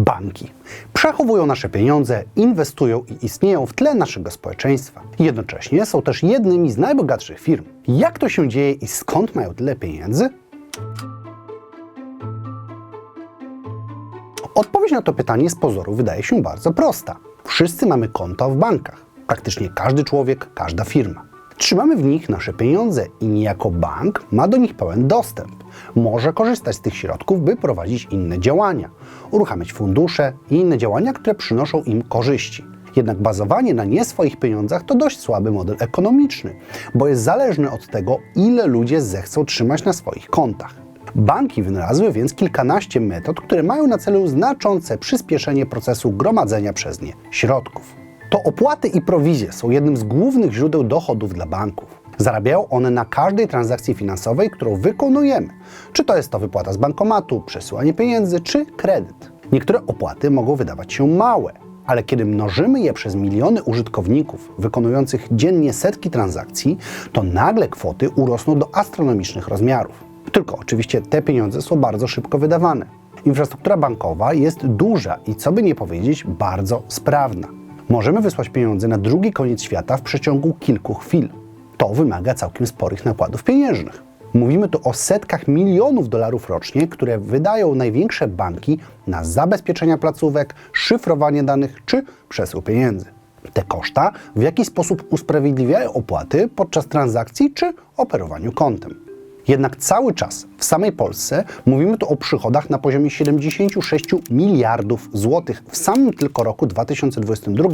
Banki przechowują nasze pieniądze, inwestują i istnieją w tle naszego społeczeństwa. Jednocześnie są też jednymi z najbogatszych firm. Jak to się dzieje i skąd mają tyle pieniędzy? Odpowiedź na to pytanie z pozoru wydaje się bardzo prosta. Wszyscy mamy konta w bankach. Praktycznie każdy człowiek, każda firma. Trzymamy w nich nasze pieniądze i niejako bank ma do nich pełen dostęp. Może korzystać z tych środków, by prowadzić inne działania, uruchamiać fundusze i inne działania, które przynoszą im korzyści. Jednak bazowanie na nie swoich pieniądzach to dość słaby model ekonomiczny, bo jest zależny od tego, ile ludzie zechcą trzymać na swoich kontach. Banki wynalazły więc kilkanaście metod, które mają na celu znaczące przyspieszenie procesu gromadzenia przez nie środków. To opłaty i prowizje są jednym z głównych źródeł dochodów dla banków. Zarabiają one na każdej transakcji finansowej, którą wykonujemy. Czy to jest to wypłata z bankomatu, przesyłanie pieniędzy, czy kredyt. Niektóre opłaty mogą wydawać się małe, ale kiedy mnożymy je przez miliony użytkowników wykonujących dziennie setki transakcji, to nagle kwoty urosną do astronomicznych rozmiarów. Tylko oczywiście te pieniądze są bardzo szybko wydawane. Infrastruktura bankowa jest duża i co by nie powiedzieć, bardzo sprawna. Możemy wysłać pieniądze na drugi koniec świata w przeciągu kilku chwil. To wymaga całkiem sporych nakładów pieniężnych. Mówimy tu o setkach milionów dolarów rocznie, które wydają największe banki na zabezpieczenia placówek, szyfrowanie danych czy przesył pieniędzy. Te koszta w jakiś sposób usprawiedliwiają opłaty podczas transakcji czy operowaniu kontem. Jednak cały czas w samej Polsce mówimy tu o przychodach na poziomie 76 miliardów złotych w samym tylko roku 2022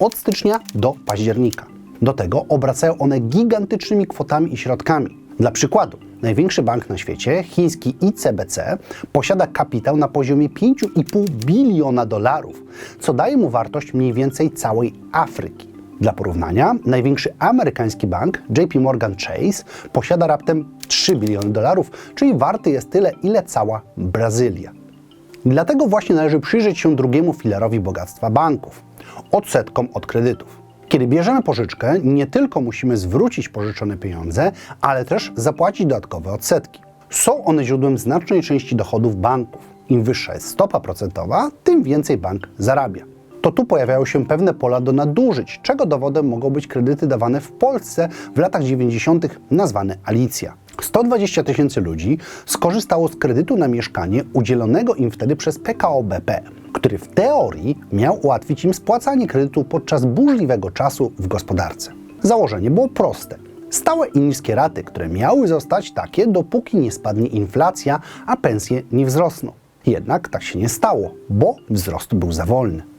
od stycznia do października. Do tego obracają one gigantycznymi kwotami i środkami. Dla przykładu, największy bank na świecie, chiński ICBC, posiada kapitał na poziomie 5,5 biliona dolarów, co daje mu wartość mniej więcej całej Afryki. Dla porównania, największy amerykański bank, JP Morgan Chase, posiada raptem 3 biliony dolarów, czyli warty jest tyle, ile cała Brazylia. Dlatego właśnie należy przyjrzeć się drugiemu filarowi bogactwa banków odsetkom od kredytów. Kiedy bierzemy pożyczkę, nie tylko musimy zwrócić pożyczone pieniądze, ale też zapłacić dodatkowe odsetki. Są one źródłem znacznej części dochodów banków. Im wyższa jest stopa procentowa, tym więcej bank zarabia. To tu pojawiają się pewne pola do nadużyć, czego dowodem mogą być kredyty dawane w Polsce w latach 90. nazwane Alicja. 120 tysięcy ludzi skorzystało z kredytu na mieszkanie udzielonego im wtedy przez PKO BP, który w teorii miał ułatwić im spłacanie kredytu podczas burzliwego czasu w gospodarce. Założenie było proste. Stałe i niskie raty, które miały zostać takie, dopóki nie spadnie inflacja, a pensje nie wzrosną. Jednak tak się nie stało, bo wzrost był za wolny.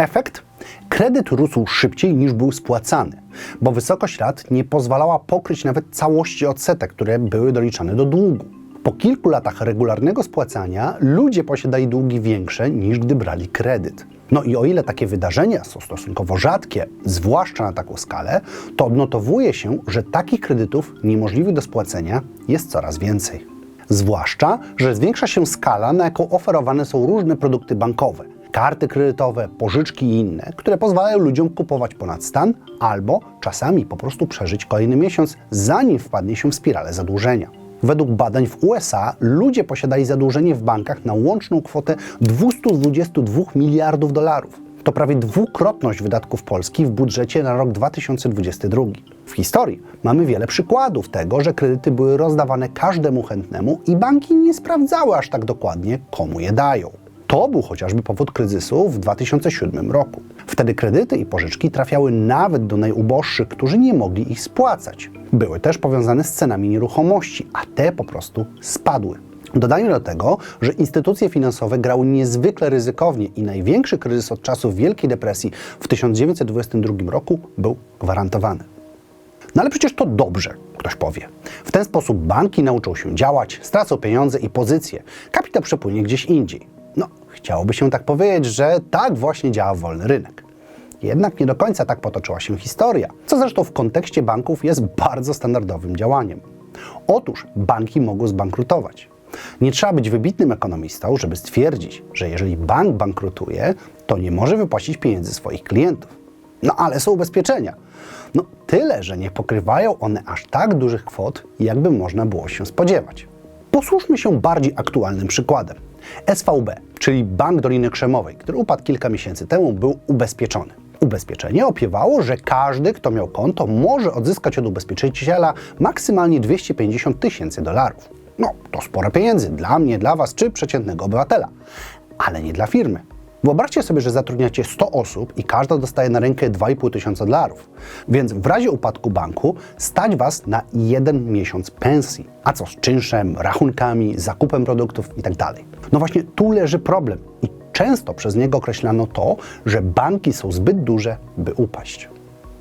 Efekt? Kredyt rósł szybciej niż był spłacany, bo wysokość rat nie pozwalała pokryć nawet całości odsetek, które były doliczane do długu. Po kilku latach regularnego spłacania ludzie posiadali długi większe niż gdy brali kredyt. No i o ile takie wydarzenia są stosunkowo rzadkie, zwłaszcza na taką skalę, to odnotowuje się, że takich kredytów niemożliwych do spłacenia jest coraz więcej. Zwłaszcza, że zwiększa się skala, na jaką oferowane są różne produkty bankowe karty kredytowe, pożyczki i inne, które pozwalają ludziom kupować ponad stan albo czasami po prostu przeżyć kolejny miesiąc, zanim wpadnie się w spiralę zadłużenia. Według badań w USA ludzie posiadali zadłużenie w bankach na łączną kwotę 222 miliardów dolarów. To prawie dwukrotność wydatków Polski w budżecie na rok 2022. W historii mamy wiele przykładów tego, że kredyty były rozdawane każdemu chętnemu i banki nie sprawdzały aż tak dokładnie, komu je dają. To był chociażby powód kryzysu w 2007 roku. Wtedy kredyty i pożyczki trafiały nawet do najuboższych, którzy nie mogli ich spłacać. Były też powiązane z cenami nieruchomości, a te po prostu spadły. Dodajmy do tego, że instytucje finansowe grały niezwykle ryzykownie i największy kryzys od czasów Wielkiej Depresji w 1922 roku był gwarantowany. No ale przecież to dobrze, ktoś powie. W ten sposób banki nauczą się działać, stracą pieniądze i pozycje. Kapitał przepłynie gdzieś indziej. No, chciałoby się tak powiedzieć, że tak właśnie działa wolny rynek. Jednak nie do końca tak potoczyła się historia, co zresztą w kontekście banków jest bardzo standardowym działaniem. Otóż banki mogą zbankrutować. Nie trzeba być wybitnym ekonomistą, żeby stwierdzić, że jeżeli bank bankrutuje, to nie może wypłacić pieniędzy swoich klientów. No ale są ubezpieczenia. No tyle, że nie pokrywają one aż tak dużych kwot, jakby można było się spodziewać. Posłuchajmy się bardziej aktualnym przykładem. SVB, czyli Bank Doliny Krzemowej, który upadł kilka miesięcy temu, był ubezpieczony. Ubezpieczenie opiewało, że każdy, kto miał konto, może odzyskać od ubezpieczyciela maksymalnie 250 tysięcy dolarów. No, to spore pieniędzy dla mnie, dla Was czy przeciętnego obywatela, ale nie dla firmy. Wyobraźcie sobie, że zatrudniacie 100 osób i każda dostaje na rękę 2,5 tysiąca dolarów. Więc w razie upadku banku stać Was na jeden miesiąc pensji. A co z czynszem, rachunkami, zakupem produktów itd. No właśnie tu leży problem i często przez niego określano to, że banki są zbyt duże, by upaść.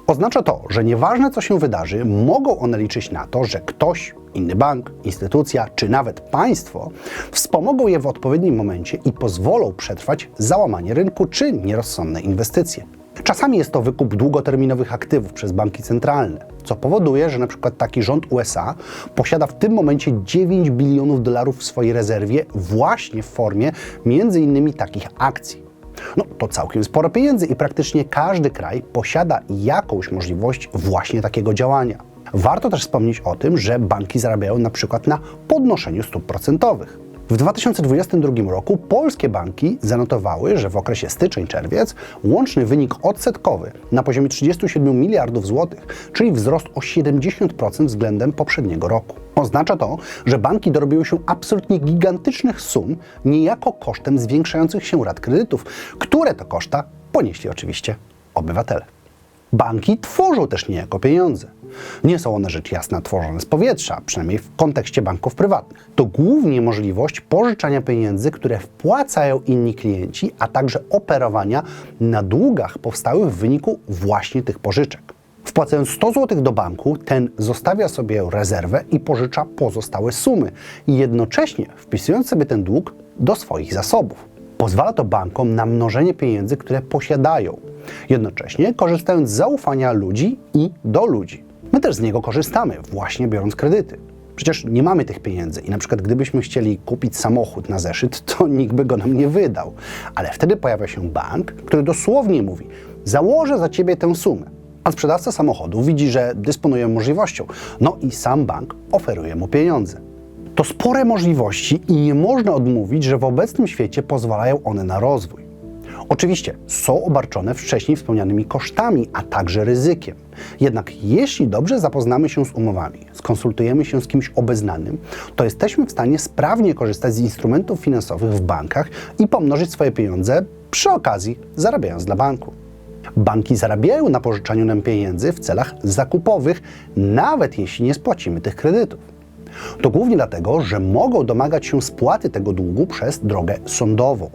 Oznacza to, że nieważne co się wydarzy, mogą one liczyć na to, że ktoś, inny bank, instytucja czy nawet państwo wspomogą je w odpowiednim momencie i pozwolą przetrwać załamanie rynku czy nierozsądne inwestycje. Czasami jest to wykup długoterminowych aktywów przez banki centralne, co powoduje, że przykład taki rząd USA posiada w tym momencie 9 bilionów dolarów w swojej rezerwie właśnie w formie innymi takich akcji. No to całkiem sporo pieniędzy i praktycznie każdy kraj posiada jakąś możliwość właśnie takiego działania. Warto też wspomnieć o tym, że banki zarabiają na przykład na podnoszeniu stóp procentowych. W 2022 roku polskie banki zanotowały, że w okresie styczeń-czerwiec łączny wynik odsetkowy na poziomie 37 miliardów złotych, czyli wzrost o 70% względem poprzedniego roku. Oznacza to, że banki dorobiły się absolutnie gigantycznych sum, niejako kosztem zwiększających się rat kredytów, które to koszta ponieśli oczywiście obywatele. Banki tworzą też niejako pieniądze. Nie są one rzecz jasna tworzone z powietrza, przynajmniej w kontekście banków prywatnych. To głównie możliwość pożyczania pieniędzy, które wpłacają inni klienci, a także operowania na długach powstałych w wyniku właśnie tych pożyczek. Wpłacając 100 zł do banku, ten zostawia sobie rezerwę i pożycza pozostałe sumy, jednocześnie wpisując sobie ten dług do swoich zasobów. Pozwala to bankom na mnożenie pieniędzy, które posiadają, jednocześnie korzystając z zaufania ludzi i do ludzi. My też z niego korzystamy, właśnie biorąc kredyty. Przecież nie mamy tych pieniędzy i na przykład gdybyśmy chcieli kupić samochód na zeszyt, to nikt by go nam nie wydał. Ale wtedy pojawia się bank, który dosłownie mówi: Założę za ciebie tę sumę. A sprzedawca samochodu widzi, że dysponuje możliwością, no i sam bank oferuje mu pieniądze. To spore możliwości i nie można odmówić, że w obecnym świecie pozwalają one na rozwój. Oczywiście są obarczone wcześniej wspomnianymi kosztami, a także ryzykiem. Jednak jeśli dobrze zapoznamy się z umowami, skonsultujemy się z kimś obeznanym, to jesteśmy w stanie sprawnie korzystać z instrumentów finansowych w bankach i pomnożyć swoje pieniądze przy okazji zarabiając dla banku. Banki zarabiają na pożyczaniu nam pieniędzy w celach zakupowych, nawet jeśli nie spłacimy tych kredytów. To głównie dlatego, że mogą domagać się spłaty tego długu przez drogę sądową,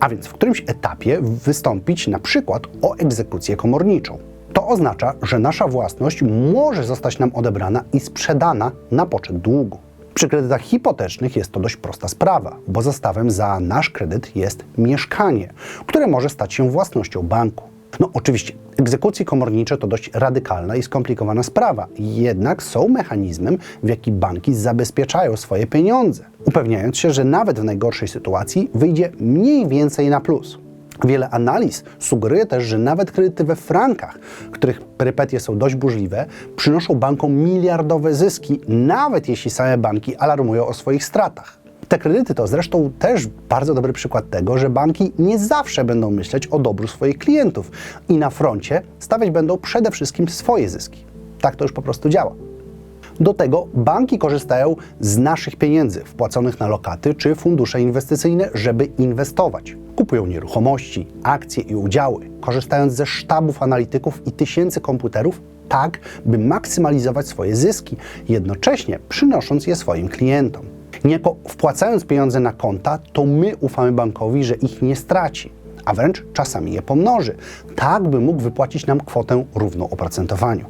a więc w którymś etapie wystąpić na przykład o egzekucję komorniczą. To oznacza, że nasza własność może zostać nam odebrana i sprzedana na poczet długu. Przy kredytach hipotecznych jest to dość prosta sprawa, bo zastawem za nasz kredyt jest mieszkanie, które może stać się własnością banku. No oczywiście, egzekucje komornicze to dość radykalna i skomplikowana sprawa, jednak są mechanizmem, w jaki banki zabezpieczają swoje pieniądze, upewniając się, że nawet w najgorszej sytuacji wyjdzie mniej więcej na plus. Wiele analiz sugeruje też, że nawet kredyty we frankach, których perypetie są dość burzliwe, przynoszą bankom miliardowe zyski, nawet jeśli same banki alarmują o swoich stratach. Te kredyty to zresztą też bardzo dobry przykład tego, że banki nie zawsze będą myśleć o dobru swoich klientów i na froncie stawiać będą przede wszystkim swoje zyski. Tak to już po prostu działa. Do tego banki korzystają z naszych pieniędzy wpłaconych na lokaty czy fundusze inwestycyjne, żeby inwestować. Kupują nieruchomości, akcje i udziały, korzystając ze sztabów analityków i tysięcy komputerów, tak by maksymalizować swoje zyski, jednocześnie przynosząc je swoim klientom. Niejako wpłacając pieniądze na konta, to my ufamy bankowi, że ich nie straci, a wręcz czasami je pomnoży, tak by mógł wypłacić nam kwotę równą oprocentowaniu.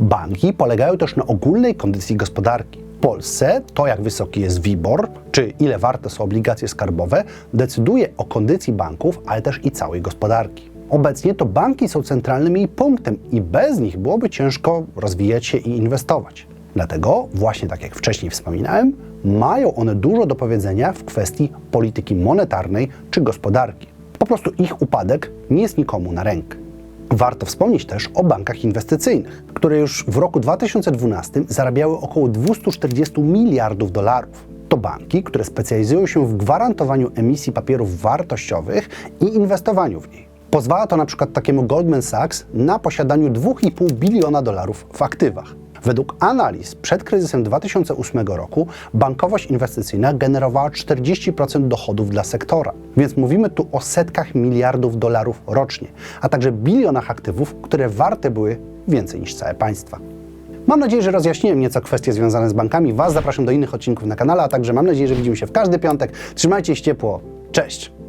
Banki polegają też na ogólnej kondycji gospodarki. W Polsce to, jak wysoki jest WIBOR, czy ile warte są obligacje skarbowe, decyduje o kondycji banków, ale też i całej gospodarki. Obecnie to banki są centralnym jej punktem i bez nich byłoby ciężko rozwijać się i inwestować. Dlatego, właśnie tak jak wcześniej wspominałem, mają one dużo do powiedzenia w kwestii polityki monetarnej czy gospodarki. Po prostu ich upadek nie jest nikomu na rękę. Warto wspomnieć też o bankach inwestycyjnych, które już w roku 2012 zarabiały około 240 miliardów dolarów. To banki, które specjalizują się w gwarantowaniu emisji papierów wartościowych i inwestowaniu w niej. Pozwala to na przykład takiemu Goldman Sachs na posiadaniu 2,5 biliona dolarów w aktywach. Według analiz przed kryzysem 2008 roku bankowość inwestycyjna generowała 40% dochodów dla sektora. Więc mówimy tu o setkach miliardów dolarów rocznie, a także bilionach aktywów, które warte były więcej niż całe państwa. Mam nadzieję, że rozjaśniłem nieco kwestie związane z bankami. Was zapraszam do innych odcinków na kanale, a także mam nadzieję, że widzimy się w każdy piątek. Trzymajcie się ciepło. Cześć!